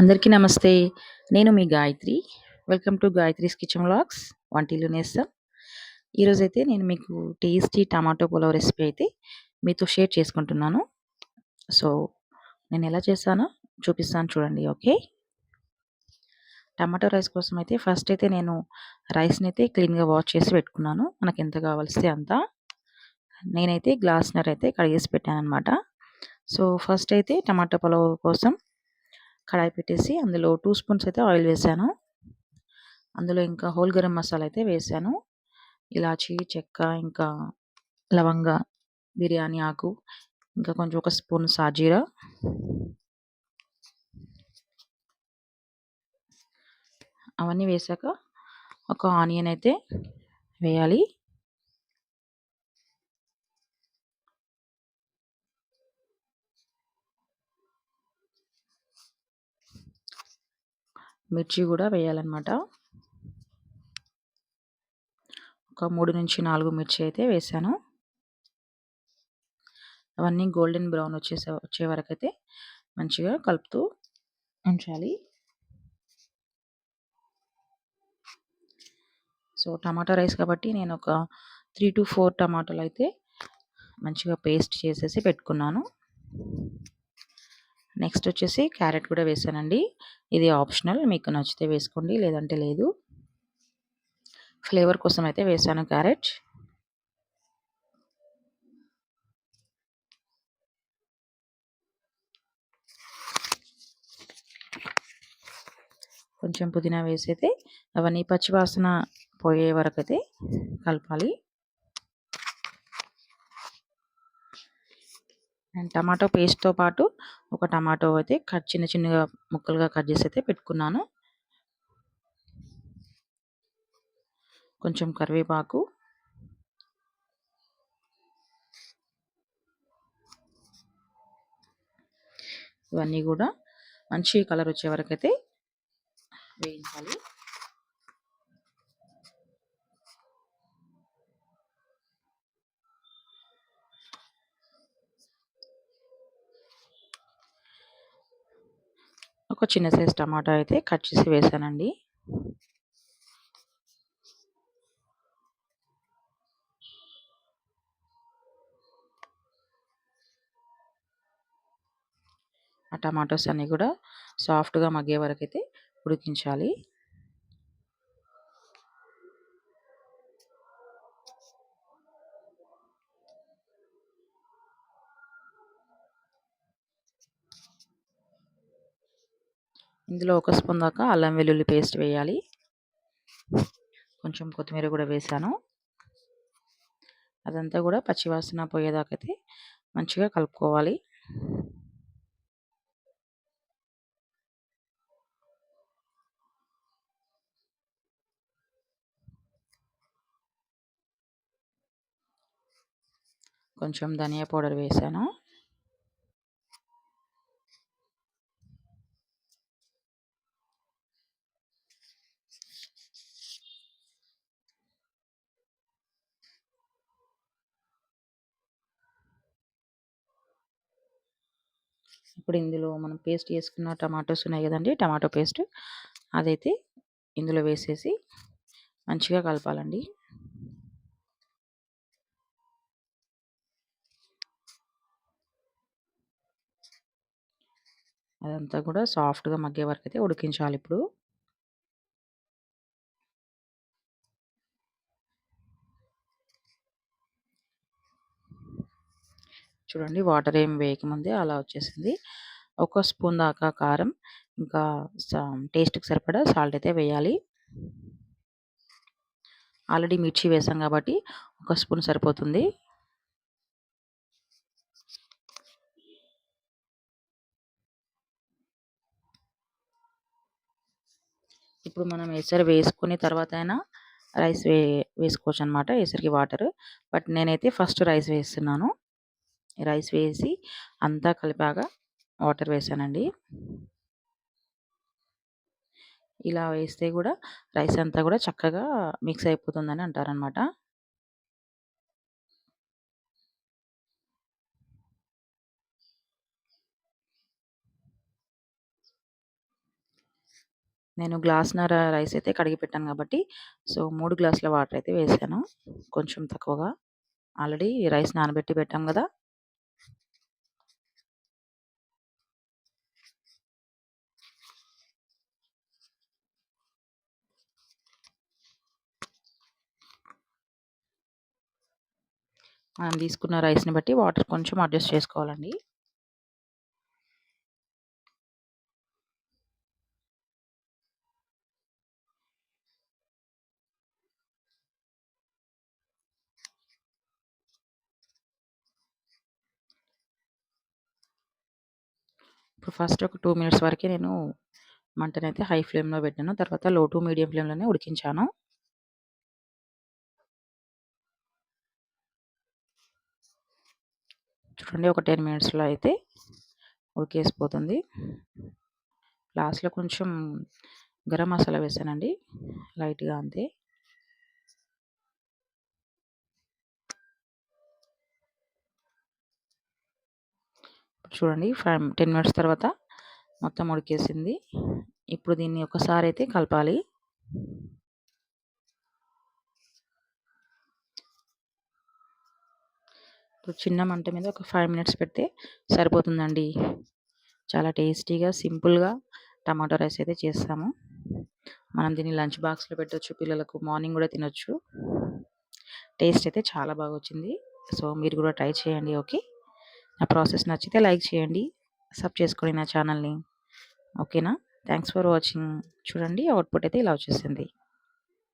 అందరికీ నమస్తే. నేను మీ Gayatri. Welcome to Gayatri's kitchen vlogs వంటిల్లు నేస్తం ఈరోజైతే నేను మీకు టేస్టీ టమాటో పులావ్ రెసిపీ అయితే మీతో షేర్ చేసుకుంటున్నాను. సో నేను ఎలా చేస్తానో చూపిస్తాను చూడండి ఓకే? టమాటో రైస్ కోసం అయితే ఫస్ట్ అయితే నేను రైస్ని అయితే క్లీన్గా వాష్ చేసి పెట్టుకున్నాను. మనకు ఎంత కావాల్సి అంత. నేనైతే గ్లాస్నర్ అయితే కడిగేసి పెట్టాను అనమాట సో ఫస్ట్ అయితే టమాటో పులావ్ కోసం కడాయి పెట్టేసి అందులో టూ స్పూన్స్ అయితే ఆయిల్ వేసాను. అందులో ఇంకా హోల్ గరం మసాలా అయితే వేసాను. ఇలాచి చెక్క ఇంకా లవంగ బిర్యానీ ఆకు ఇంకా కొంచెం ఒక స్పూన్ సాజీరా. అవన్నీ వేసాక ఒక ఆనియన్ అయితే వేయాలి. మిర్చి కూడా వేయాలన్నమాట. ఒక మూడు నుంచి నాలుగు మిర్చి అయితే వేసాను. అవన్నీ గోల్డెన్ బ్రౌన్ వచ్చేసే వచ్చే వరకు అయితే మంచిగా కలుపుతూ ఉంచాలి. సో టమాటా రైస్ కాబట్టి నేను ఒక త్రీ టు ఫోర్ టమాటాలు అయితే మంచిగా పేస్ట్ చేసేసి పెట్టుకున్నాను. నెక్స్ట్ వచ్చేసి క్యారెట్ కూడా వేసానండి. ఇది ఆప్షనల్ మీకు నచ్చితే వేసుకోండి లేదంటే లేదు. ఫ్లేవర్ కోసం అయితే వేసాను క్యారెట్. కొంచెం పుదీనా వేసైతే అవన్నీ పచ్చివాసన పోయే వరకు అయితే కలపాలి. అండ్ టమాటో పేస్ట్తో పాటు ఒక టమాటో అయితే కట్ చిన్న చిన్నగా ముక్కలుగా కట్ చేసి అయితే పెట్టుకున్నాను. కొంచెం కరివేపాకు. ఇవన్నీ కూడా మంచి కలర్ వచ్చే వరకు అయితే వేయించాలి. ఒక చిన్న సైజ్ టమాటా అయితే కట్ చేసి వేసానండి. ఆ టమాటోస్ అన్నీ కూడా సాఫ్ట్గా మగ్గే వరకు అయితే ఉడికించాలి. ఇందులో ఒక స్పూన్ దాకా అల్లం వెల్లుల్లి పేస్ట్ వేయాలి. కొంచెం కొత్తిమీర కూడా వేసాను. అదంతా కూడా పచ్చివాసన పోయేదాకైతే మంచిగా కలుపుకోవాలి. కొంచెం ధనియా పౌడర్ వేసాను. ఇప్పుడు ఇందులో మనం పేస్ట్ చేసుకున్న టమాటోస్ ఉన్నాయి కదండి టమాటో పేస్ట్. అదైతే ఇందులో వేసేసి మంచిగా కలపాలండి. అదంతా కూడా సాఫ్ట్గా మగ్గే వరకు అయితే ఉడికించాలి ఇప్పుడు. చూడండి. వాటర్ ఏం వేయకముందే అలా వచ్చేసింది. ఒక స్పూన్ దాకా కారం ఇంకా టేస్ట్కి సరిపడా సాల్ట్ అయితే వేయాలి. ఆల్రెడీ మిర్చి వేసాం కాబట్టి ఒక స్పూన్ సరిపోతుంది. ఇప్పుడు మనం ఎసరు వేసుకుని తర్వాత అయినా రైస్ వే వేసుకోవచ్చు అనమాట ఎసరికి వాటర్. బట్ నేనైతే ఫస్ట్ రైస్ వేస్తున్నాను. రైస్ వేసి అంతా కలిపాగా వాటర్ వేసానండి ఇలా వేస్తే కూడా రైస్ అంతా కూడా చక్కగా మిక్స్ అయిపోతుందని అంటారనమాట నేను గ్లాస్నర రైస్ అయితే కడిగి పెట్టాను కాబట్టి, సో మూడు గ్లాసుల వాటర్ అయితే వేసాను. కొంచెం తక్కువగా. ఆల్రెడీ రైస్ నానబెట్టి పెట్టాం కదా మనం తీసుకున్న రైస్‌ని బట్టి వాటర్ కొంచెం అడ్జస్ట్ చేసుకోవాలండి. ఇప్పుడు ఫస్ట్ ఒక టూ మినిట్స్ వరకే నేను మంటనైతే హై ఫ్లేమ్‌లో పెట్టాను. తర్వాత లో టు మీడియం ఫ్లేమ్‌లోనే ఉడికించాను. చూడండి ఒక 10 మినిట్స్‌లో అయితే ఉడికేసిపోతుంది. లాస్ట్‌లో కొంచెం గరం మసాలా వేసానండి. లైట్‌గా అంతే. చూడండి ఫైవ్ 10 మినిట్స్ తర్వాత మొత్తం ఉడికేసింది. ఇప్పుడు దీన్ని ఒకసారి అయితే కలపాలి. ఇప్పుడు చిన్న మంట మీద ఒక ఫైవ్ మినిట్స్ పెడితే సరిపోతుందండి. చాలా టేస్టీగా, సింపుల్‌గా టమాటో రైస్ అయితే చేస్తాము. మనం దీన్ని లంచ్ బాక్స్‌లో పెట్టొచ్చు పిల్లలకు. మార్నింగ్ కూడా తినొచ్చు. టేస్ట్ అయితే చాలా బాగా వచ్చింది. సో, మీరు కూడా ట్రై చేయండి. ఓకే. నా ప్రాసెస్ నచ్చితే లైక్ చేయండి. సబ్ చేసుకోండి నా ఛానల్‌ని. ఓకేనా? Thanks for watching. చూడండి అవుట్‌పుట్ అయితే ఇలా వచ్చేసింది.